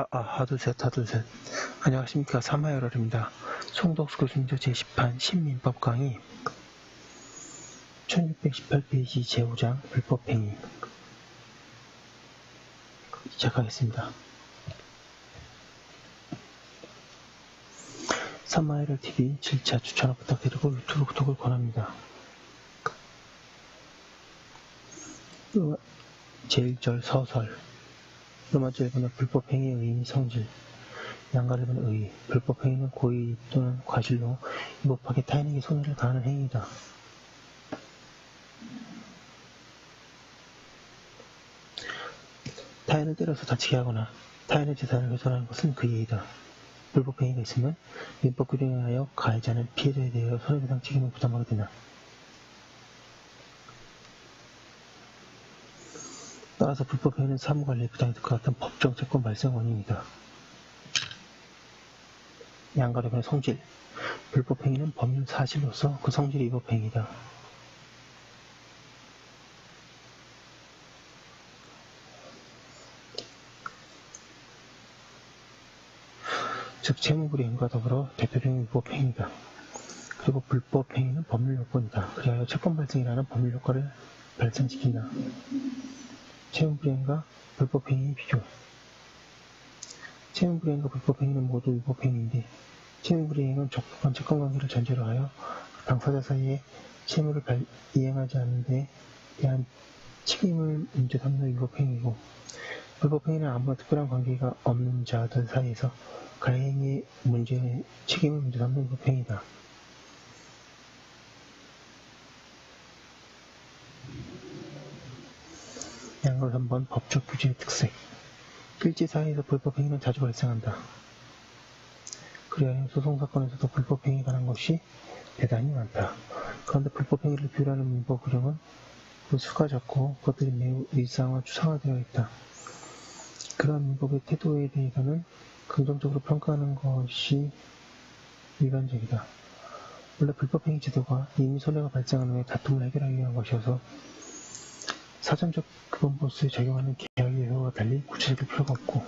아, 아, 하둘셋, 하둘셋. 안녕하십니까. 사마열월입니다. 송덕수 교수님도 제10판 신민법 강의 1618페이지 제5장 불법행위 시작하겠습니다. 사마열월 TV 7차 추천을 부탁드리고 유튜브 구독을 권합니다. 제1절 서설 로마조 1번의 불법행위의 의미 성질 양가 1번의 의 불법행위는 고의 또는 과실로 위법하게 타인에게 손해를 가하는 행위이다. 타인을 때려서 다치게 하거나 타인의 재산을 훼손하는 것은 그 예의다. 불법행위가 있으면 민법 규정에 의하여 가해자는 피해자에 대하여 손해배상 책임을 부담하게 된다. 따라서 불법행위는 사무관리 부당이 득과 같은 법정 채권 발생 원인이다. 양가력의 성질 불법 행위는 법률 사실로서 그 성질이 위법 행위다. 즉 채무불이행과 더불어 대표적인 위법 행위다. 그리고 불법 행위는 법률 요건이다. 그리하여 채권 발생이라는 법률 효과를 발생시킨다. 채무불이행과 불법행위의 비교 채무불이행과 불법행위는 모두 위법행위인데 채무불이행은 적법한 채권관계를 전제로 하여 당사자 사이에 채무를 발, 이행하지 않는 데 대한 책임을 문제 삼는 위법행위고 불법행위는 아무런 특별한 관계가 없는 자들 사이에서 가해행위의 문제 책임을 문제 삼는 위법행위다. 걸 한번 법적 규제의 특색 필지 사이에서 불법 행위는 자주 발생한다. 그리하여 소송사건에서도 불법 행위에 관한 것이 대단히 많다. 그런데 불법 행위를 비율하는 민법 규정은 그 수가 적고 그것들이 매우 일상화 추상화되어 있다. 그러한 민법의 태도에 대해서는 긍정적으로 평가하는 것이 일반적이다. 원래 불법행위 제도가 이미 손해가 발생한 후에 다툼을 해결하기 위한 것이어서 사전적 근본보수에 적용하는 계약의 예외와 달리 구체적일 필요가 없고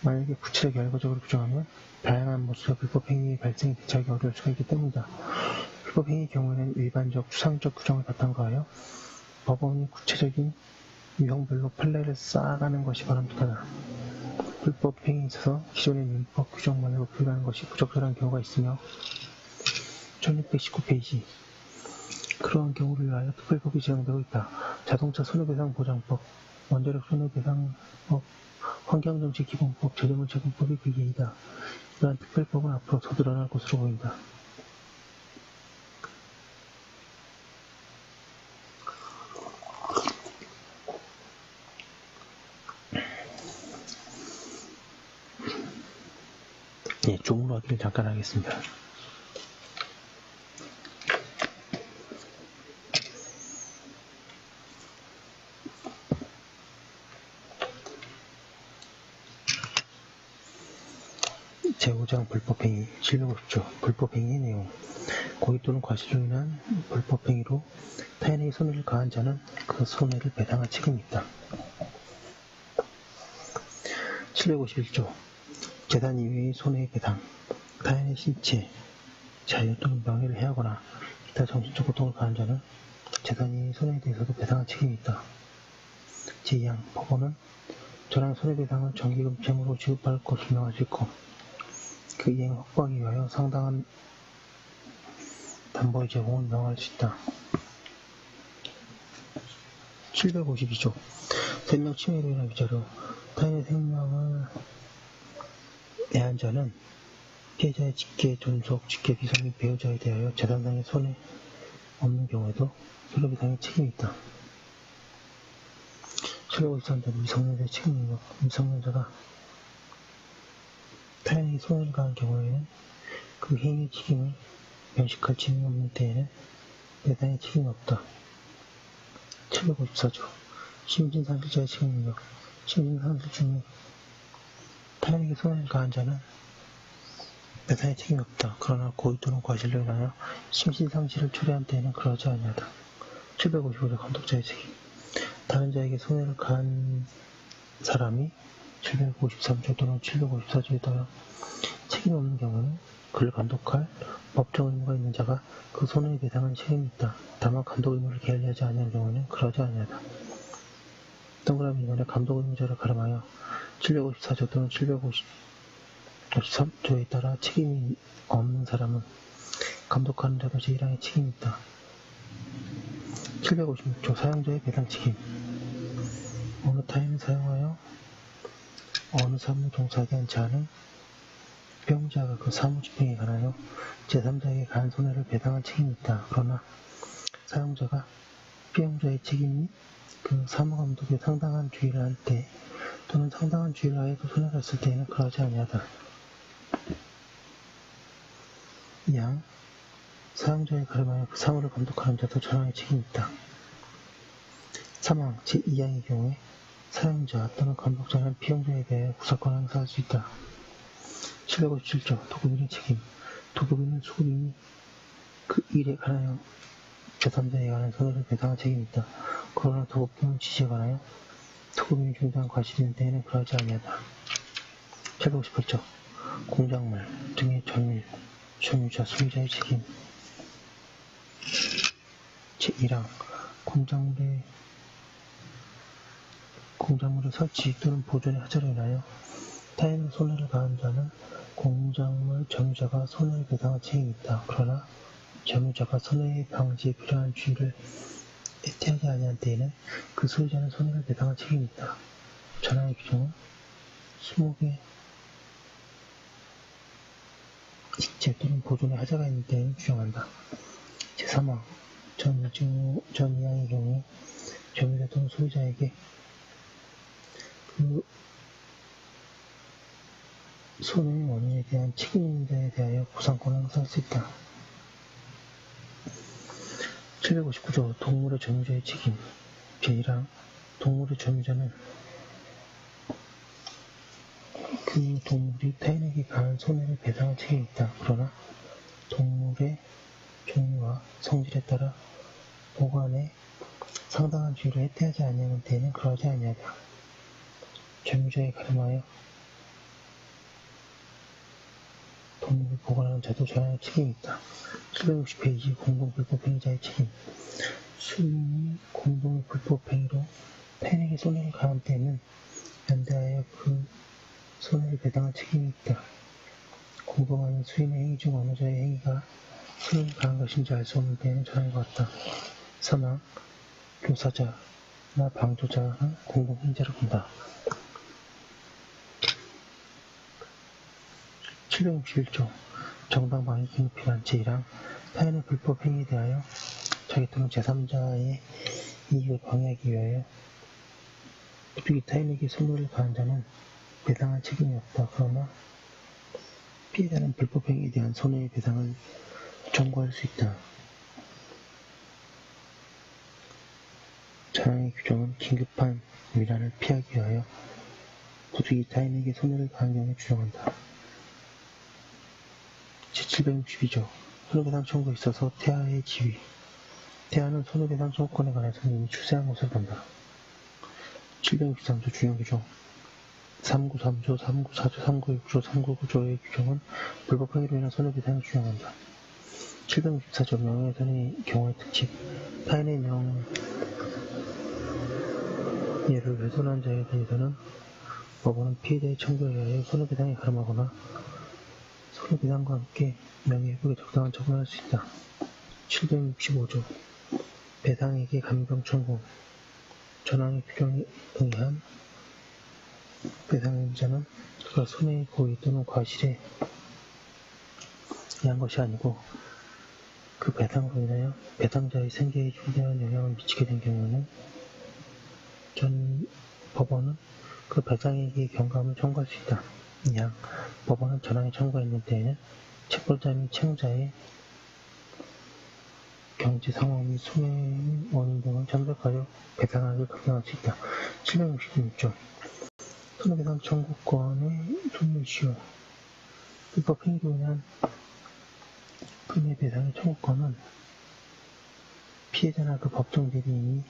만약에 구체적 결과적으로 규정하면 다양한 모습의 불법 행위의 발생이 대처하기 어려울 수가 있기 때문이다. 불법 행위의 경우에는 일반적 추상적 규정을 바탕으로 하여 법원이 구체적인 유형별로 판례를 쌓아가는 것이 바람직하다. 불법 행위에 있어서 기존의 민법 규정만으로 불가하는 것이 부적절한 경우가 있으며 1619페이지 그러한 경우를 위하여 특별법이 제정되고 있다. 자동차 손해배상 보장법, 원자력 손해배상법, 환경정치기본법, 재정문체금법이 그 예이다. 이러한 특별법은 앞으로 더 늘어날 것으로 보인다. 예, 종으로 하기를 잠깐 하겠습니다. 제 5장 불법행위 실력없죠. 불법행위의 내용 고의 또는 과실 로 인한 불법행위로 타인에게 손해를 가한 자는 그 손해를 배상할 책임이 있다. 751조 재산 이외의 손해의 배상 타인의 신체, 자유 또는 명예를 해하거나 기타 정신적 고통을 가한 자는 이외의 손해에 대해서도 배상할 책임이 있다. 제2항 법원은 저랑 손해배상은 정기금 채무로 지급할 것을 명할 수 있고 그 이행 확보하기 위하여 상당한 담보의 제공을 명할 수 있다. 752조 생명 침해로 인한 위자료 타인의 생명을 애한 자는 피해자의 직계, 존속, 직계, 비속 및 배우자에 대하여 재산상의 손해 없는 경우에도 손해배상의 책임이 있다. 753조 미성년자의 책임이며 미성년자가 타인에게 손해를 가한 경우에는 그 행위 책임을 면식할 책임이 없는 때에는 배상의 책임이 없다. 754조 심신상실자의 책임력 심신상실 중에 타인에게 손해를 가한 자는 배상의 책임이 없다. 그러나 고의 또는 과실로 인하여 심신상실을 초래한 때에는 그러지 아니하다. 755조 감독자의 책임 다른 자에게 손해를 가한 사람이 753조 또는 754조에 따라 책임 없는 경우는 그를 감독할 법적 의무가 있는 자가 그 손해의 배상은 책임이 있다. 다만 감독 의무를 게을리하지 아니한 경우는 그러지 아니하다. 동그라미 이번에 감독 의무자를 가름하여 754조 또는 753조에 따라 책임이 없는 사람은 감독하는 자도 제1항의 책임이 있다. 756조 사용자의 배상 책임 어느 타임을 사용하여 어느 한 자는 병자가 그 사무집행에 관하여 제3자에게 가한 손해를 배상할 책임이 있다. 그러나 사용자가 피용자의 책임 및그 사무감독에 상당한 주의를 할 때 또는 상당한 주의를 하여도 손해가 있을 때에는 그러지 아니하다. 양 사용자에 가름하여 그 사무를 감독하는 자도 전항의 책임이 있다. 사망 제2항의 경우에 사용자 또는 감독자는 피용자에 대해 구사권을 행사할 수 있다. 757조 도급인의 책임 도급인은 수급인이 그 일에 관하여 제3자에 관한 손해를 배상할 책임이 있다. 그러나 도급인은 지시에 관하여 도급인이 중대한 과실이 있는 때에는 그러하지 아니하다. 758조 공작물 등의 점유, 점유자, 소유자의 책임 제1항 공작물의 공작물의 설치 또는 보존에 하자로 인하여 타인의 손해를 가한 자는 공작물 점유자가 손해를 배상할 책임이 있다. 그러나 점유자가 손해 방지에 필요한 주의를 애태하지 아니한 때에는 그 소유자는 손해를 배상할 책임이 있다. 전항의 규정은 수목의 식재 또는 보존에 하자가 있는 때에는 규정한다. 제3항 전, 전 이항의 경우 점유자 또는 소유자에게 그 손해의 원인에 대한 책임자에 대하여 보상권을 행사할 수 있다. 759조 동물의 점유자의 책임 제1항 동물의 점유자는 그 동물이 타인에게 가한 손해를 배상할 책임이 있다. 그러나 동물의 종류와 성질에 따라 보관에 상당한 주의를 해태하지 아니하는 때에는 그러하지 아니하다. 점유자에 가름하여 동물을 보관하는 자도 전환의 책임이 있다. 760페이지 공동불법행위자의 책임 수인이 공동의 불법행위로 타인에게 손해를 가한 때에는 연대하여 그 손해를 배당할 책임이 있다. 공범하는 수인의 행위 중 어느 자의 행위가 손해를 가한 것인지 알 수 없는 때에는 전환과 같다. 사망, 교사자나 방조자는 공동행위자를 본다. 761조 정당방위 기능필요한 제1항 타인의 불법 행위에 대하여 자기 또는 제3자의 이익을 방해하기 위하여 부득이 타인에게 손해를 가한 자는 배상할 책임이 없다. 그러나 피해자는 불법 행위에 대한 손해의 배상을 청구할 수 있다. 자랑의 규정은 긴급한 위란을 피하기 위하여 부득이 타인에게 손해를 가한 경우에 규정한다. 제762조 손해배상 청구에 있어서 태아의 지위 태아는 손해배상 청구권에 관해서는 이미 추세한 것을 본다. 763조 주요 규정 393조, 394조, 396조, 399조의 규정은 불법 행위로 인한 손해배상을 규정한다. 764조 명예훼손의 경우의 특징 타인의 명예를 훼손한 자에 대해서는 법원은 피해자의 청구에 의하여 손해배상에 가름하거나 손해배상과 함께 명예회복에 적당한 처분을 할수 있다. 765조 배상에게 감경 청구 전항의 규정에 의한 배상자는 그가 손해의 고의 또는 과실에 의한 것이 아니고 그 배상으로 인하여 배상자의 생계에 중대한 영향을 미치게 된 경우에는 전 법원은 그 배상에게 경감을 청구할 수 있다. 양 법원은 전항에 청구했는 때에는 채권자 및 채무자의 경제 상황 및 손해 원인 등을 참작하여 배상하게 결정할 수 있다. 766조 손해배상 청구권의 소멸시효 불법 행위로 인한 손해배상의 청구권은 피해자나 그 법정 대리인이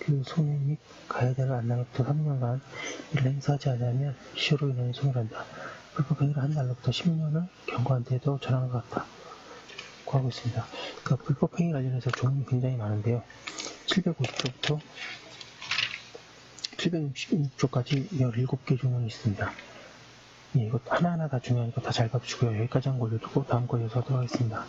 그 손해 및 가해자를 안 날로부터 3년간 이를 행사하지 않으면 시효로 인하여 소멸한다. 불법 행위를 한 날로부터 10년을 경고한 데도 전환과 같다. 고 하고 있습니다. 그 불법 행위 관련해서 조문이 굉장히 많은데요. 750조부터 766조까지 17개 조문이 있습니다. 예, 이거 하나하나 다 중요하니까 다 잘 봐주시고요. 여기까지 한거 올려두고 다음 거 이어서 하도록 하겠습니다.